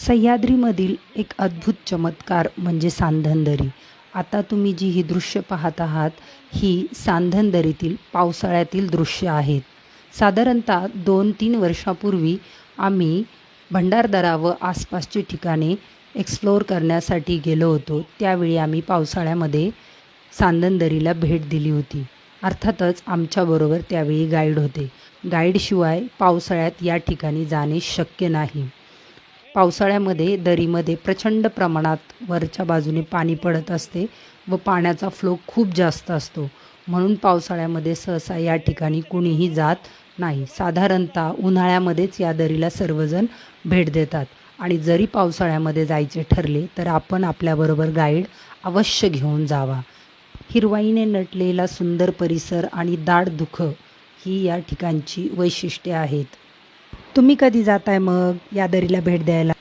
सह्याद्रीमधील एक अद्भुत चमत्कार म्हणजे सांधनदरी. आता तुम्ही जी ही दृश्य पाहत आहात ही सांधनदरीतील पावसाळ्यातील दृश्य आहेत साधारणतः दोन तीन वर्षापूर्वी आम्ही भंडारदरा व आसपासची ठिकाणे एक्सप्लोअर करण्यासाठी गेलो होतो. त्यावेळी आम्ही पावसाळ्यामध्ये सांदनदरीला भेट दिली होती. अर्थातच आमच्याबरोबर त्यावेळी गाईड होते. गाईडशिवाय पावसाळ्यात या ठिकाणी जाणे शक्य नाही. पावसाळ्यामध्ये दरीमध्ये प्रचंड प्रमाणात वरच्या बाजूने पाणी पडत असते व पाण्याचा फ्लो खूप जास्त असतो. म्हणून पावसाळ्यामध्ये सहसा या ठिकाणी कुणीही जात नाही. साधारणतः उन्हाळ्यामध्येच या दरीला सर्वजण भेट देतात. आणि जरी पावसाळ्यामध्ये जायचे ठरले तर आपण आपल्याबरोबर गाईड अवश्य घेऊन जावा. हिरवाईने नटलेला सुंदर परिसर आणि दाट दुखं ही या ठिकाणची वैशिष्ट्ये आहेत. तुम्ही कधी जाताय मग या दरीला भेट द्यायला?